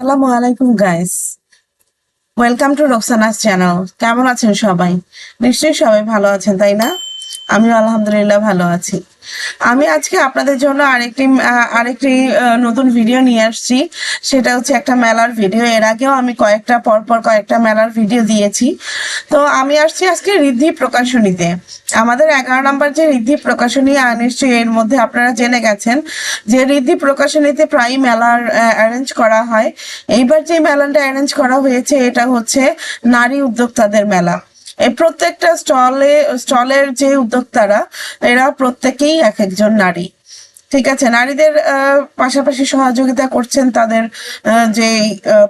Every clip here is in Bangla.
আসসালামু আলাইকুম guys welcome to Roksana's channel কেমন আছেন সবাই? নিশ্চয়ই সবাই ভালো আছেন, তাই না? আমিও আলহামদুলিল্লাহ ভালো আছি। আমি আজকে আপনাদের জন্য আরেকটি আরেকটি নতুন ভিডিও নিয়ে আসছি। সেটা হচ্ছে একটা মেলার ভিডিও এর আগেও আমি কয়েকটা, পরপর কয়েকটা মেলার ভিডিও দিয়েছি। তো আমি আসছি আজকে ঋদ্ধি প্রকাশনীতে। আমাদের এগারো নম্বর যে ঋদ্ধি প্রকাশনী নিশ্চয়ই এর মধ্যে আপনারা জেনে গেছেন যে ঋদ্ধি প্রকাশনীতে প্রায় মেলার অ্যারেঞ্জ করা হয়। এইবার যে মেলাটা অ্যারেঞ্জ করা হয়েছে, এটা হচ্ছে নারী উদ্যোক্তাদের মেলা। এই প্রত্যেকটা স্টলে, স্টলের যে উদ্যোক্তারা, এরা প্রত্যেকেই এক একজন নারী। ঠিক আছে? নারীদের পাশাপাশি সহযোগিতা করছেন তাদের যে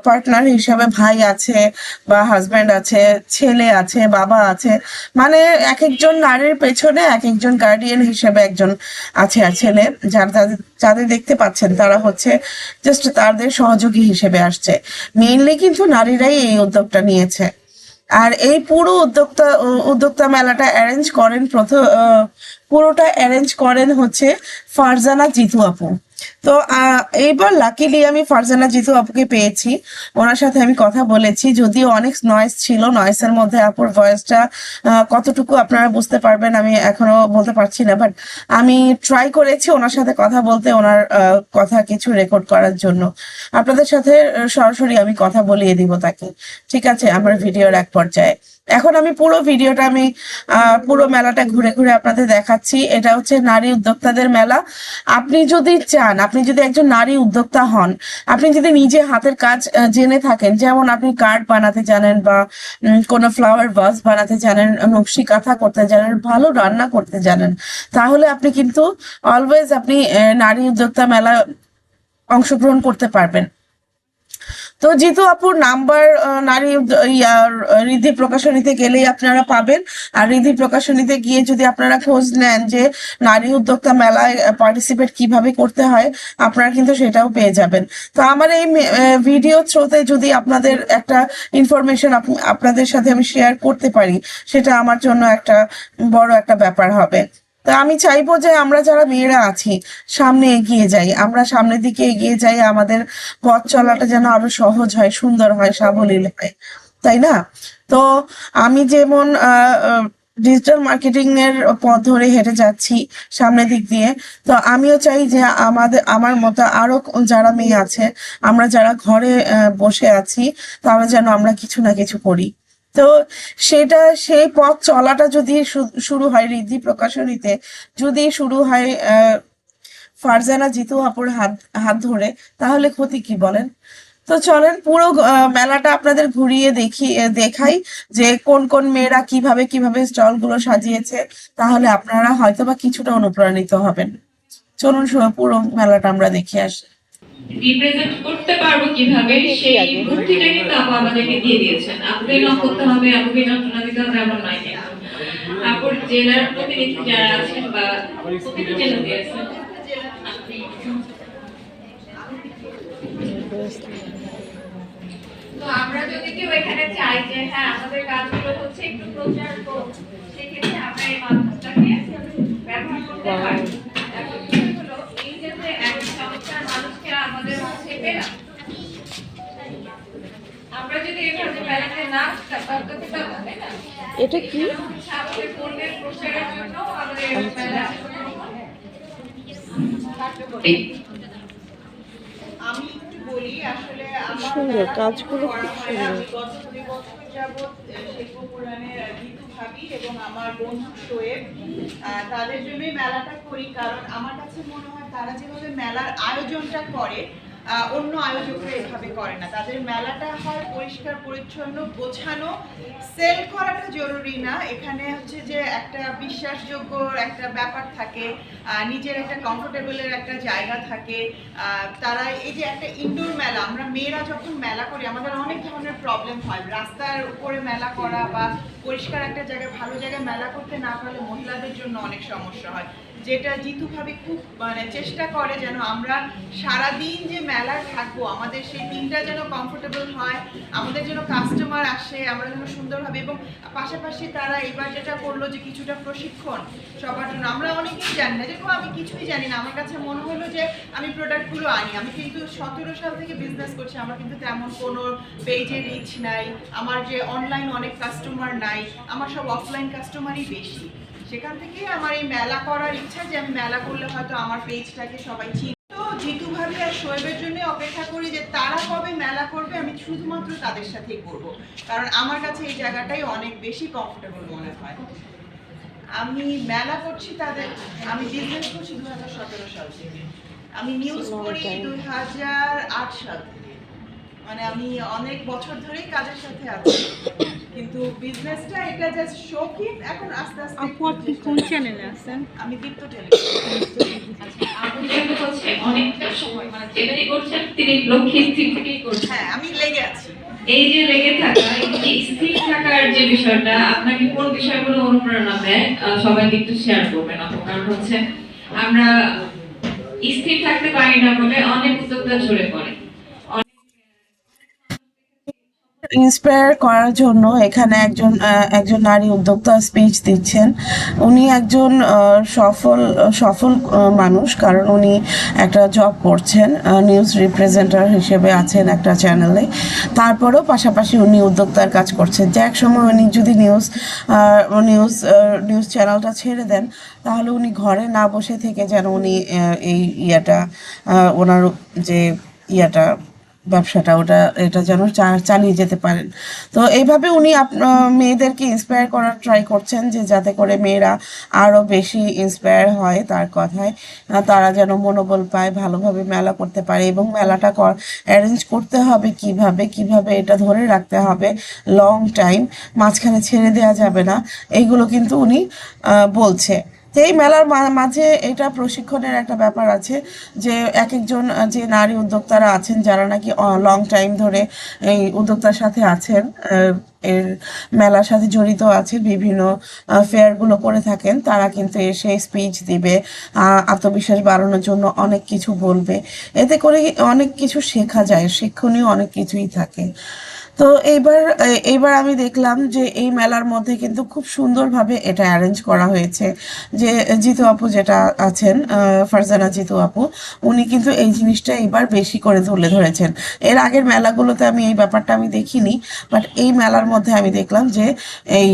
পার্টনার হিসাবে ভাই আছে বা হাজব্যান্ড আছে, ছেলে আছে, বাবা আছে মানে এক একজন নারীর পেছনে এক একজন গার্ডিয়ান হিসেবে একজন আছে আর ছেলে। যারা যাদের যাদের দেখতে পাচ্ছেন তারা হচ্ছে জাস্ট তাদের সহযোগী হিসেবে আসছে। মেইনলি কিন্তু নারীরাই এই উদ্যোগটা নিয়েছে। আর এই পুরো উদ্যোক্তা উদ্যোক্তা মেলাটা অ্যারেঞ্জ করেন প্রথম পুরোটা অ্যারেঞ্জ করেন হচ্ছে ফারজানা জিতু আপু। তো এইবার লাকিলি আমি ফারজানা জিতু আপুকে পেয়েছি। ওনার সাথে আমি কথা বলেছি। যদিও অনেক নয়েস ছিল নয়েসের মধ্যে আপুর ভয়েসটা কতটুকু আপনারা বুঝতে পারবেন আমি এখনও বলতে পারছি না। বাট আমি ট্রাই করেছি ওনার সাথে কথা বলতে, ওনার কথা কিছু রেকর্ড করার জন্য। আপনাদের সাথে সরাসরি আমি কথা বলিয়ে দিব তাকে। ঠিক আছে? আমার ভিডিওর এক পর্যায়ে। এখন আমি পুরো ভিডিওটা আমি পুরো মেলাটা ঘুরে ঘুরে আপনাদের দেখাচ্ছি। এটা হচ্ছে নারী উদ্যোক্তাদের মেলা। আপনি যদি চান, আপনি যদি একজন নারী উদ্যোক্তা হন, আপনি যদি নিজে হাতের কাজ জেনে থাকেন, যেমন আপনি কার্ড বানাতে জানেন বা কোনো ফ্লাওয়ার ভাস বানাতে জানেন, নকশি কাঁথা করতে জানেন, ভালো রান্না করতে জানেন, তাহলে আপনি কিন্তু অলওয়েজ আপনি নারী উদ্যোক্তা মেলা অংশগ্রহণ করতে পারবেন। তো জিতু আপুর নাম্বার নারী রিদ্ধি প্রকাশনীতে গেলেই আপনারা পাবেন। আর রিধি প্রকাশনীতে গিয়ে যদি আপনারা খোঁজ নেন যে নারী উদ্যোক্তা মেলায় পার্টিসিপেট কীভাবে করতে হয়, আপনারা কিন্তু সেটাও পেয়ে যাবেন। তো আমার এই ভিডিও থ্রোতে যদি আপনাদের একটা ইনফরমেশন আপনাদের সাথে আমি শেয়ার করতে পারি, সেটা আমার জন্য একটা বড় একটা ব্যাপার হবে। তা আমি চাইব যে আমরা যারা মেয়েরা আছি, সামনে এগিয়ে যাই। আমরা সামনের দিকে এগিয়ে যাই, আমাদের পথ চলাটা যেন আরও সহজ হয়, সুন্দর হয়, সাবলীল হয়। তাই না? তো আমি যেমন ডিজিটাল মার্কেটিং এর পথ ধরে হেঁটে যাচ্ছি সামনের দিক দিয়ে, তো আমিও চাই যে আমাদের, আমার মতো আরও যারা মেয়ে আছে, আমরা যারা ঘরে বসে আছি, তারা যেন আমরা কিছু না কিছু করি। তো সেটা, সেই পথ চলাটা যদি শুরু হয় রিদ্ধি প্রকাশনীতে, যদি শুরু হয় ফারজানা জিতু আপুর হাত হাত ধরে, তাহলে ক্ষতি কি বলেন? তো চলেন, পুরো মেলাটা আপনাদের ঘুরিয়ে দেখি দেখাই যে কোন কোন মেয়েরা কীভাবে কীভাবে স্টলগুলো সাজিয়েছে, তাহলে আপনারা হয়তো বা কিছুটা অনুপ্রাণিত হবেন। চলুন পুরো মেলাটা আমরা দেখে আসি। রিপ্রেজেন্ট করতে পারব কীভাবে সেই বুদ্ধিটা কিন্তু আপু আমাদেরকে দিয়ে দিয়েছেন। আপুকে নক করতে হবে আপুকে যন্ত্রণা দিতে হবে এমন নয় কিন্তু। আপুর জেলার প্রতিনিধি যারা আছেন বা প্রতিটা আছেন তো আমরা যদি কেউ এখানে চাই যে হ্যাঁ আমাদের কাজগুলো হচ্ছে একটু প্রচার সেক্ষেত্রে আমরা এই মাধ্যমটাকে ব্যবহার করতে পারি এখন বিষয় হলো এই যে যে এক চমৎকার মানুষকে আমাদের মাঝে পেলাম আমরা যদি এভাবে বেড়াতে না করতে পারব তাই না এটা কি আমাদের পণ্যের প্রচারের জন্য আমাদের আমি একটু বলি আসলে সুন্দর, কাজগুলো খুব। সুন্দর। গত দুই বছর যাবৎ শিল্প পুরাণের ঋতু ভাবি এবং আমার বন্ধু শোয়েব আহ, তাদের জন্যই মেলাটা করি কারণ আমার কাছে মনে হয় তারা যেভাবে মেলার আয়োজনটা করে অন্য আয়োজকরা এভাবে করে না। তাদের মেলাটা হয় পরিষ্কার, পরিচ্ছন্ন, গোছানো, সেল করাটা জরুরি না। এখানে হচ্ছে যে একটা বিশ্বাসযোগ্য একটা ব্যাপার থাকে নিজের একটা কমফোর্টেবলের একটা জায়গা থাকে। তারা এই যে একটা ইনডোর মেলা, আমরা মেয়েরা যখন মেলা করি, আমাদের অনেক ধরনের প্রবলেম হয়। রাস্তার উপরে মেলা করা বা পরিষ্কার একটা জায়গায়, ভালো জায়গায় মেলা করতে না পারলে মহিলাদের জন্য অনেক সমস্যা হয়। যেটা জিতু ভাবি খুব মানে চেষ্টা করে যেন আমরা সারাদিন যে মেলায় থাকব, আমাদের সেই দিনটা যেন কমফোর্টেবল হয়, আমাদের যেন কাস্টমার আসে, আমরা যেন সুন্দরভাবে, এবং পাশাপাশি তারা এবার যেটা করল যে কিছুটা প্রশিক্ষণ সবার জন্য। আমরা অনেকেই জানি না, যেরকম আমি কিছুই জানি না, আমার কাছে মনে হলো যে আমি প্রোডাক্টগুলো আনি, আমি কিন্তু সতেরো সাল থেকে বিজনেস করছি, আমার কিন্তু তেমন কোনো পেজে রিচ নাই, আমার যে অনলাইন অনেক কাস্টমার নাই, আমার সব অফলাইন কাস্টমারই বেশি। সেখান থেকেই আমার এই মেলা করার ইচ্ছা যে আমি মেলা করলে হয়তো আমার পেজটাকে সবাই চিনি। তো জিতু ভাবি আর শোয়েবের জন্য অপেক্ষা করি যে তারা কবে মেলা করবে আমি শুধুমাত্র তাদের সাথেই করব। কারণ আমার কাছে এই জায়গাটাই অনেক বেশি কমফোর্টেবল মনে হয়। আমি মেলা করছি তাদের আমি বিজনেস করছি দু হাজার সতেরো সাল থেকে। আমি নিউজ করি দুই হাজার আট সাল থেকে। মানে আমি অনেক বছর ধরেই কাজের সাথে আছি। কিন্তু বিজনেসটা এটা জাস্ট শৌখিন এখন আস্তে আস্তে আপু আপনি কোন চ্যানেলে আছেন? আমি দীপ্ত টেলিভিশন আপনি যেহেতু অনেকটা সময় মানে যেটাই করছেন তিনি লক্ষ্যে স্থির থেকেই করছেন। হ্যাঁ আমি লেগে আছি। এই যে লেগে থাকা এই স্থির থাকার যে বিষয়টা আপনাকে কোন বিষয়গুলো অনুপ্রেরণা দেয়? সবাইকে একটু শেয়ার করবেন কারণ হচ্ছে আমরা স্থির থাকতে পারি না বলে অনেক উদ্যোক্তা ঝরে পড়ে। ইন্সপায়ার করার জন্য এখানে একজন একজন নারী উদ্যোক্তা স্পিচ দিচ্ছেন। উনি একজন সফল সফল মানুষ, কারণ উনি একটা জব করছেন নিউজ রিপ্রেজেন্টার হিসেবে আছেন একটা চ্যানেলে তারপরেও পাশাপাশি উনি উদ্যোক্তার কাজ করছেন। যে এক সময় উনি যদি নিউজ নিউজ নিউজ চ্যানেলটা ছেড়ে দেন, তাহলে উনি ঘরে না বসে থেকে যেন উনি এই ইয়েটা ওনার যে ইয়েটা ব্যবসাটা, ওটা, এটা যেন চালিয়ে যেতে পারেন। তো এইভাবে উনি মেয়েদেরকে ইন্সপায়ার করার ট্রাই করছেন যে যাতে করে মেয়েরা আরও বেশি ইন্সপায়ার হয় তার কথায়। তারা যেন মনোবল পায়, ভালোভাবে মেলা করতে পারে এবং মেলাটা অ্যারেঞ্জ করতে হবে কীভাবে কীভাবে এটা ধরে রাখতে হবে লং টাইম মাঝখানে ছেড়ে দেওয়া যাবে না। এইগুলো কিন্তু উনি বলছে। এই মেলার মাঝে এটা প্রশিক্ষণের একটা ব্যাপার আছে যে এক একজন যে নারী উদ্যোক্তারা আছেন যারা নাকি লং টাইম ধরে এই উদ্যোক্তার সাথে আছেন এর মেলার সাথে জড়িত আছে বিভিন্ন ফেয়ারগুলো করে থাকেন, তারা কিন্তু এসে স্পিচ দিবে আত্মবিশ্বাস বাড়ানোর জন্য অনেক কিছু বলবে। এতে করে অনেক কিছু শেখা যায়, শিক্ষণীয় অনেক কিছুই থাকে। তো এইবার এইবার আমি দেখলাম যে এই মেলার মধ্যে কিন্তু খুব সুন্দরভাবে এটা অ্যারেঞ্জ করা হয়েছে যে জিতু আপু যেটা আছেন ফারজানা জিতু আপু, উনি কিন্তু এই জিনিসটা এবার বেশি করে তুলে ধরেছেন। এর আগের মেলাগুলোতে আমি এই ব্যাপারটা আমি দেখিনি বাট এই মেলার মধ্যে আমি দেখলাম যে এই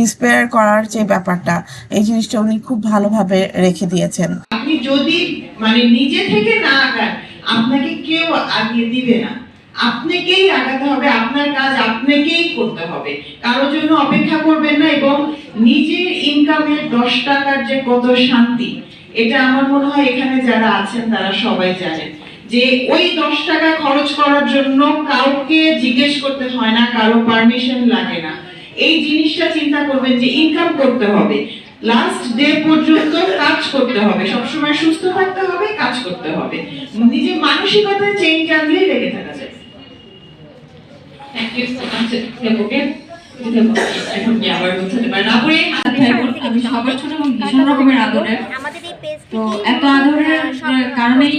ইন্সপায়ার করার যে ব্যাপারটা, এই জিনিসটা উনি খুব ভালোভাবে রেখে দিয়েছেন। আপনি যদি মানে নিজে থেকে না আপনাকে কেউ আগিয়ে দিবে না। আপনাকেই আগাতে হবে, আপনার কাজ আপনাকেই করতে হবে। কারোর জন্য অপেক্ষা করবেন না এবং নিজের ইনকামের দশ টাকার যে কত শান্তি, এটা আমার মনে হয় এখানে যারা আছেন তারা সবাই জানেন। যে ওই দশ টাকা খরচ করার জন্য কাউকে জিজ্ঞেস করতে হয় না, কারও পারমিশন লাগে না। এই জিনিসটা চিন্তা করবেন যে ইনকাম করতে হবে লাস্ট ডে পর্যন্ত কাজ করতে হবে, সবসময় সুস্থ থাকতে হবে, কাজ করতে হবে। নিজের মানসিকতায় চেঞ্জ আনলেই লেগে থাকা যায়। থ্যাংক ইউ সো মাচ দেবকে এখন কি আবার বুঝতে পারেন আপুরে আমি সবার ছোট এবং ভীষণ রকমের আদরের আমাদের এই পেজ তো এত আদরের কারণেই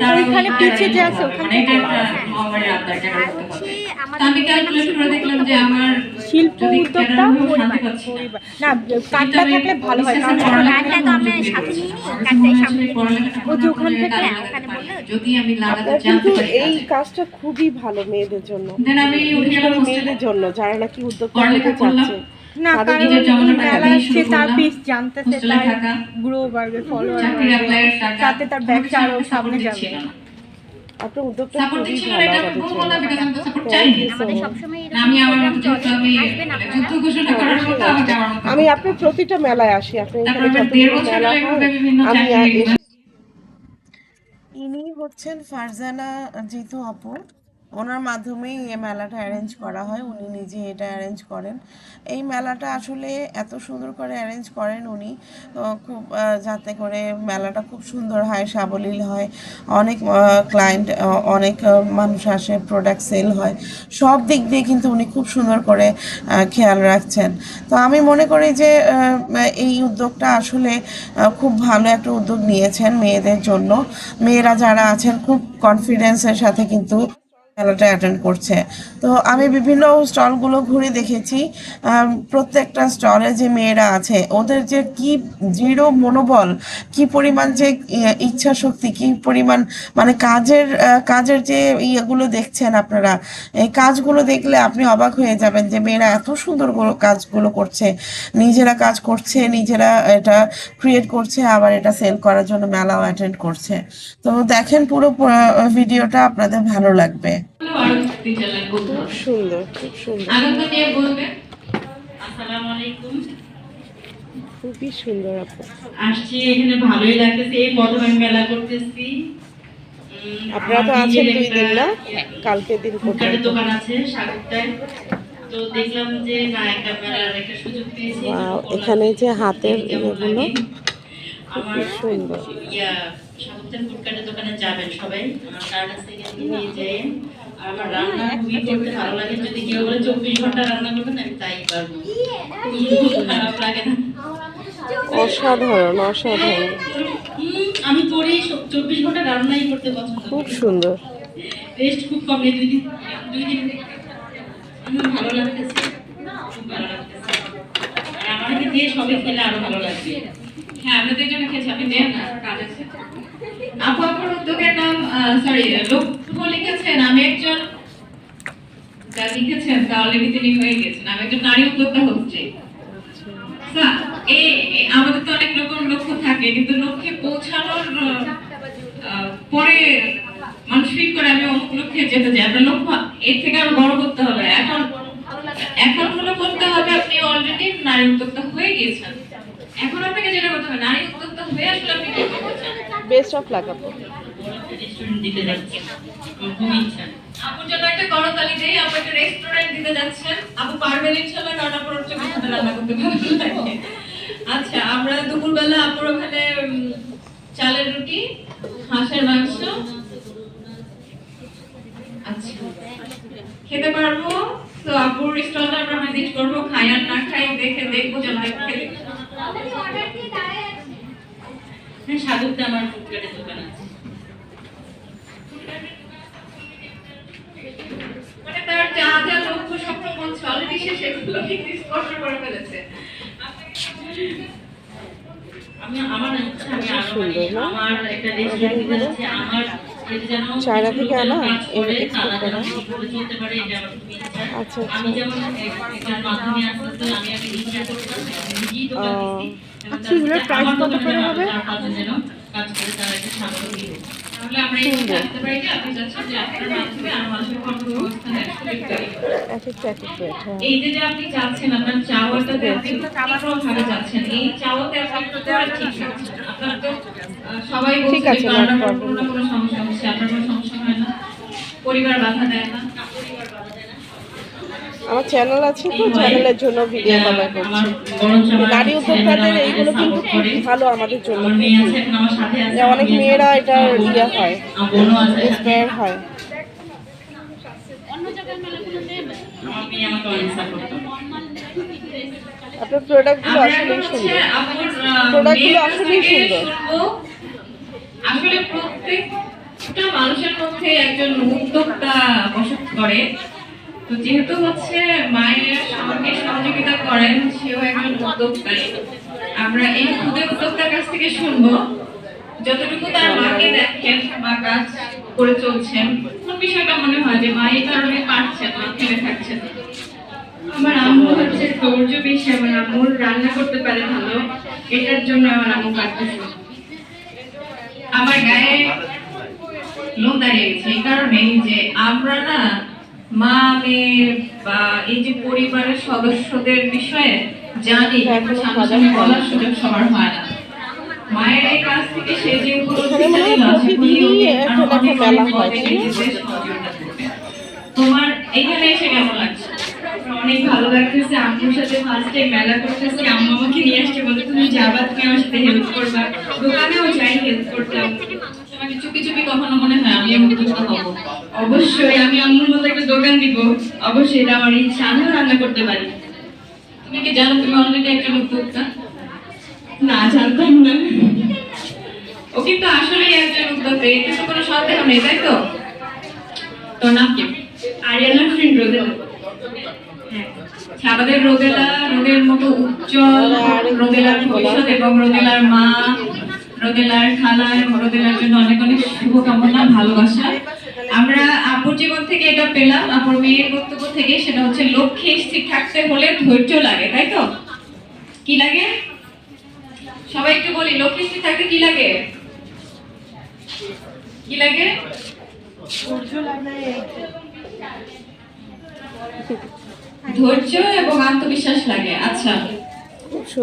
তারা ওইখানে পিছে যে আছে, ওখানে এটা একটা মহামারীর আবদার কেন করতে হবে আমি ক্যালকুলেট করে দেখলাম যে আমার শিল্প পাচ্ছি না। কার্ডটা থাকলে ভালো হয় কারণ কার্ডটা তো আমরা সাথে নিয়ে নিই, সামনে ওই ওখান থেকে, কাজে লাগাতে ওখানে পারি। যদি আমি লাগাতে জানতে কিন্তু পারি এই কাজটা খুবই ভালো মেয়েদের জন্য। মেয়েদের জন্য যারা নাকি উদ্যোক্তা হতে চাচ্ছে। না কারণ মেলা দিয়ে তার পিস জানতেছে তার গ্রো বাড়বে ফলোয়ার তাতে তার ব্যবসা আরও সামনে যাবে। না। আপনার উদ্যোগটা খুবই ভালো আমি আপনারা। প্রতিটা মেলায় আসি। আপনি এখানে যতগুলো বছর মেলা ধরে এভাবে বিভিন্ন আমি ইনি হচ্ছেন ফারজানা জিতু আপু। ওনার মাধ্যমেই এই মেলাটা অ্যারেঞ্জ করা হয়, উনি নিজে এটা অ্যারেঞ্জ করেন। এই মেলাটা আসলে এত সুন্দর করে অ্যারেঞ্জ করেন উনি খুব যাতে করে মেলাটা খুব সুন্দর হয়, সাবলীল হয়। অনেক ক্লায়েন্ট অনেক মানুষ আসে প্রোডাক্ট সেল হয়। সব দিক দিয়ে কিন্তু উনি খুব সুন্দর করে খেয়াল রাখছেন। তো আমি মনে করি যে এই উদ্যোগটা আসলে খুব ভালো একটা উদ্যোগ নিয়েছেন মেয়েদের জন্য। মেয়েরা যারা আছেন, খুব কনফিডেন্সের সাথে কিন্তু মেলাটা অ্যাটেন্ড করছে। তো আমি বিভিন্ন স্টলগুলো ঘুরে দেখেছি। প্রত্যেকটা স্টলে যে মেয়েরা আছে, ওদের যে কি দৃঢ় মনোবল, কি পরিমাণ যে ই- ইচ্ছা শক্তি কি পরিমাণ মানে কাজের কাজের যে ইয়েগুলো দেখছেন আপনারা, এই কাজগুলো দেখলে আপনি অবাক হয়ে যাবেন যে মেয়েরা এত সুন্দর কাজগুলো করছে। নিজেরা কাজ করছে, নিজেরা এটা ক্রিয়েট করছে, আবার এটা সেল করার জন্য মেলাও অ্যাটেন্ড করছে। তো দেখেন পুরো ভিডিওটা আপনাদের ভালো লাগবে। খুব সুন্দর। খুব সুন্দর। খুবই সুন্দর আপু। আসছি এখানে ভালোই লাগতেছে। এই প্রথম আমি মেলা করতেছি। আপনারা তো আছেন দুই দিন না? কালকে দিন পর্যন্ত দোকান আছে সাগরটায়। এখানে যে হাতের ইয়েগুলো? খুবই সুন্দর। সাগরটার ফুটকারের দোকানে যাবেন সবাই। আমার কার্ড আছে নিয়ে যেয়ে আর আমার রান্না খুবই করতে ভালো লাগে। যদি কেউ বলে চব্বিশ ঘণ্টা রান্না করবেন আমি তাই পারব। খারাপ লাগে না অসাধারণ। অসাধারণ আমি করি চব্বিশ ঘণ্টা রান্নাই করতে পছন্দ খুব সুন্দর। রেস্ট খুব কম নেই দুই দিন দুই দিন আমার ভালো লাগতেছে। খুব ভালো লাগতেছে। আর আমাকে দিয়ে সবাই খেলে আরও ভালো লাগবে। হ্যাঁ আপনাদের জন্য খেয়েছি আপনি দেন না কাজ আছে। আপু আপুর উদ্যোগের নাম সরি লিখেছেন আমি একজন যা লিখেছেন তা অলরেডি তিনি হয়ে গেছেন। আমি একজন নারী উদ্যোক্তা হচ্ছে। আমাদের তো অনেক রকম লক্ষ্য থাকে কিন্তু লক্ষ্যে পৌঁছানোর পরে মানুষ ফিল করে আমি অমুক লক্ষ্যে যেতে চাই। আপনার লক্ষ্য এর থেকে আরও বড় করতে হবে। এখন এখন হলো করতে হবে আপনি অলরেডি নারী উদ্যোক্তা হয়ে গিয়েছেন এখন আপনাকে যেটা করতে হবে নারী উদ্যোক্তা হয়ে আসলে আপনি কি করতে চান? বেস্ট অফ লাক আপু। দিতে যাচ্ছি। আমার ইচ্ছা আপুর জন্য একটা করতালি দেই আপু একটা রেস্টুরেন্ট দিতে যাচ্ছেন। আপু পারবেন ইনশাআল্লাহ কারণ আপুর হচ্ছে হাতে রান্না করতে ভালো লাগে আচ্ছা আমরা দুপুরবেলা আপুর ওখানে চালের রুটি হাঁসের মাংস। আচ্ছা খেতে পারব। তো আপুর স্টলটা আমরা ভিজিট করব খাই আর না খাই দেখে দেখব যে আমরা খেতে। হ্যাঁ আমার ফুটকাটের দোকান আছে। তার যা যা লক্ষ্য স্বপ্ন বলছে অলরেডি সে সেগুলো স্পষ্ট করে ফেলেছে আমি আমার ইচ্ছা আমি আরও মানে সুন্দর না? আমার একটা রেস্টুরেন্ট দিতে যাচ্ছি আমার চায়না থেকে আনা? করে। আচ্ছা, আচ্ছা। এবং আচ্ছা, এগুলোর কত করে হবে? এই যে আপনি চাচ্ছেন আপনার এই যে যে আপনি চাচ্ছেন আপনার চাওয়াটাতে আপনি ভাবে চাচ্ছেন এই চাওয়াতে আপনি ঠিক চাচ্ছেন আপনার তো সবাই বলছে ঠিক আছে, কোনো সমস্যা হচ্ছে আপনার কোনো সমস্যা হয় না। পরিবার বাধা দেয় না। আমার চ্যানেল আছে তো চ্যানেলের জন্য ভিডিও কভার করছি। নারী উদ্যোক্তাদের এইগুলো কিন্তু খুব ভালো আমাদের জন্য। যে অনেক মেয়েরা এটার ইয়ে হয়। ইন্সপায়ার হয়। করে। আপনার প্রোডাক্টগুলো আসলেই সুন্দর। আপুর, আহ, Product গুলো মেয়ের কাছ আসলেই সুন্দর। আসলে প্রত্যেকটা মানুষের মধ্যে একজন উদ্যোক্তা বসত করে। তো যেহেতু হচ্ছে মায়ের আমাকে সহযোগিতা করেন, সেও একজন উদ্যোক্তাই আমরা এই ক্ষুদে উদ্যোক্তার কাছ থেকে শুনব। যতটুকু তার মাকে দেখেন, মা কাজ করে চলছেন কোন বিষয়টা মনে হয় যে মা এই কারণে পারছেন মা ফেলে থাকছেন আমার আম্মু হচ্ছে ধৈর্য বেশি আমার আম্মুর রান্না করতে পারে ভালো, এটার জন্য আমার আম্মু কাটতেছে আমার গায়ে লোক দাঁড়িয়ে গেছে, এই কারণেই যে আমরা না মা মেয়ে বা এই যে পরিবারের সদস্যদের বিষয়ে জানি কিন্তু সামনে বলার সুযোগ সবার হয় না। মায়ের এই কাছ থেকে সে যে এখানে মনে হয়। হয়? সহযোগিতা করবে। এইখানে এসে কেমন লাগছে? অনেক ভালো লাগতেছে আম্মুর সাথে ফার্স্ট টাইম মেলা করতেছি আম্মু আমাকে নিয়ে আসছে বলে তুমি যাবা তুমি আমার সাথে হেল্প করবা। দোকানেও যাই হেল্প করতাম। চুপি চুপি কখনো মনে হয় আমি উদ্যোক্তা হব? অবশ্যই আমি আম্মুর মতো একটা দোকান দিব। অবশ্যই এটা আমার ইচ্ছা। আমিও রান্না করতে পারি। তুমি কি জানো তুমি অলরেডি একটা উদ্যোক্তা না জানতাম না। ও কিন্তু আসলেই একজন উদ্যোক্তা এতে তো কোনো সন্দেহ নেই তাই তো? তোর নাম কি? আরিয়ানা ফ্রেন্ড রোদেলা হ্যাঁ। আমাদের রোদেলা রোদের মতো উজ্জ্বল রোদেলার ভবিষ্যৎ এবং রোদেলার মা। রোদেলার খালা এবং রোদেলার জন্য অনেক অনেক শুভকামনা ভালোবাসা। আমরা আপুর জীবন থেকে এটা পেলাম আপুর মেয়ের বক্তব্য থেকে সেটা হচ্ছে লক্ষ্যে স্থির থাকতে হলে ধৈর্য লাগে তাই তো? কি লাগে? সবাই একটু বলি লক্ষ্যে স্থির থাকতে কি লাগে? কি লাগে? ধৈর্য এবং আত্মবিশ্বাস লাগে আচ্ছা।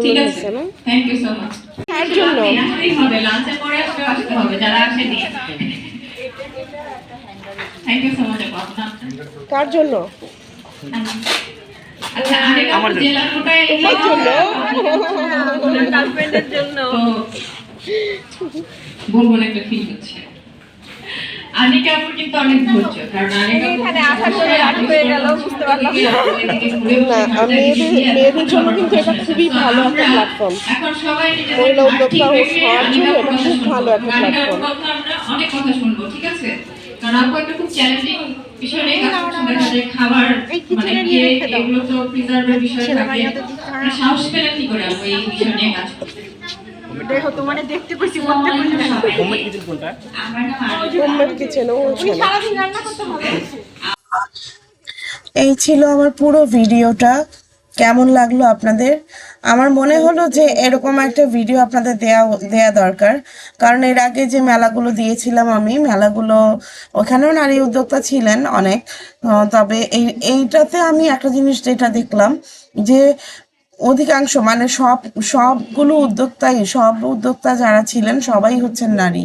ঠিক আছে। থ্যাংক ইউ সো মাচ কার জন্য? কার জন্য। আচ্ছা বলব না একটা ফিল হচ্ছে। আনিকা আপুর কিন্তু অনেক ধৈর্য কারণ আনিকা এখানে আসার পরে রাত হয়ে গেল, বুঝতে পারলাম না। মেয়েদের- মেয়েদের জন্য কিন্তু এটা খুবই ভালো একটা platform। এখন সবাই নিজেদের মহিলা উদ্যোক্তা ঠিক হওয়ার জন্য এটা খুব ভালো একটা। কথা আমরা অনেক কথা শুনব ঠিক আছে? কারণ আপু একটা খুব চ্যালেঞ্জিং বিষয় নিয়ে কাজ করছেন খাবার মানে কেক এগুলো তো প্রিজার্ভের বিষয় থাকে। সাহস পেলেন কি করে আপু এই বিষয় নিয়ে কাজ করতে? দেখো তোমার দেখতে। হোমমেড রান্না করতে হবে এই ছিল আমার পুরো ভিডিওটা। কেমন লাগল আপনাদের? আমার মনে হলো যে এরকম একটা ভিডিও আপনাদের দেয়া দেয়া দরকার। কারণ এর আগে যে মেলাগুলো দিয়েছিলাম আমি মেলাগুলো ওখানেও নারী উদ্যোক্তা ছিলেন অনেক। তবে এই এইটাতে আমি একটা জিনিস যেটা দেখলাম যে অধিকাংশ মানে সব, সবগুলো উদ্যোক্তাই, সব উদ্যোক্তা যারা ছিলেন সবাই হচ্ছেন নারী।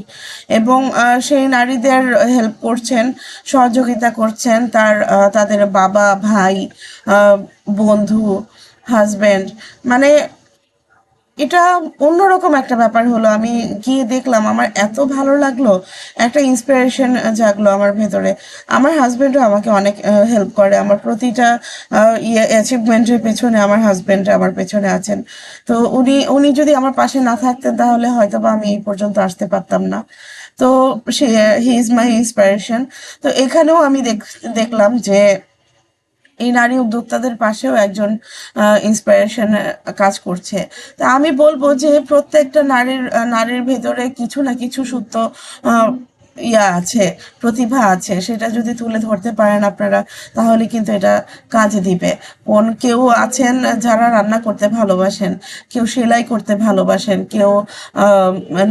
এবং সেই নারীদের হেল্প করছেন, সহযোগিতা করছেন তার তাদের বাবা, ভাই বন্ধু হাজব্যান্ড মানে এটা অন্যরকম একটা ব্যাপার হলো, আমি গিয়ে দেখলাম, আমার এত ভালো লাগল, একটা ইন্সপিরেশন জাগলো আমার ভেতরে। আমার হাজব্যান্ডও আমাকে অনেক হেল্প করে, আমার প্রতিটা ইয়ে অ্যাচিভমেন্টের পেছনে আমার হাজব্যান্ড আমার পেছনে আছেন। তো উনি উনি যদি আমার পাশে না থাকতেন, তাহলে হয়তো বা আমি এই পর্যন্ত আসতে পারতাম না। তো সে হি ইজ মাই ইন্সপিরেশন তো এখানেও আমি দেখ- দেখলাম যে এই নারী উদ্যোক্তাদের পাশেও একজন ইন্সপিরেশন কাজ করছে। তা আমি বলব যে প্রত্যেকটা নারীর নারীর ভেতরে কিছু না কিছু সুত্র ইয়া আছে, প্রতিভা আছে, সেটা যদি তুলে ধরতে পারেন আপনারা, তাহলে কিন্তু এটা কাজে দিবে। কোন কেউ আছেন যারা রান্না করতে ভালোবাসেন, কেউ সেলাই করতে ভালোবাসেন, কেউ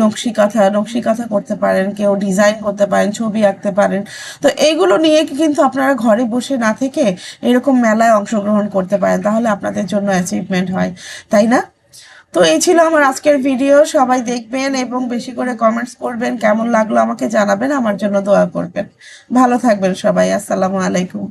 নকশি কাঁথা নকশি কাঁথা করতে পারেন, কেউ ডিজাইন করতে পারেন, ছবি আঁকতে পারেন। তো এইগুলো নিয়ে কিন্তু আপনারা ঘরে বসে না থেকে এরকম মেলায় অংশগ্রহণ করতে পারেন, তাহলে আপনাদের জন্য অ্যাচিভমেন্ট হয়, তাই না? তো এই ছিল আমার আজকের ভিডিও সবাই দেখবেন এবং বেশি করে কমেন্টস করবেন, কেমন লাগল আমাকে জানাবেন, আমার জন্য দোয়া করবেন। ভালো থাকবেন সবাই, আসসালামু আলাইকুম।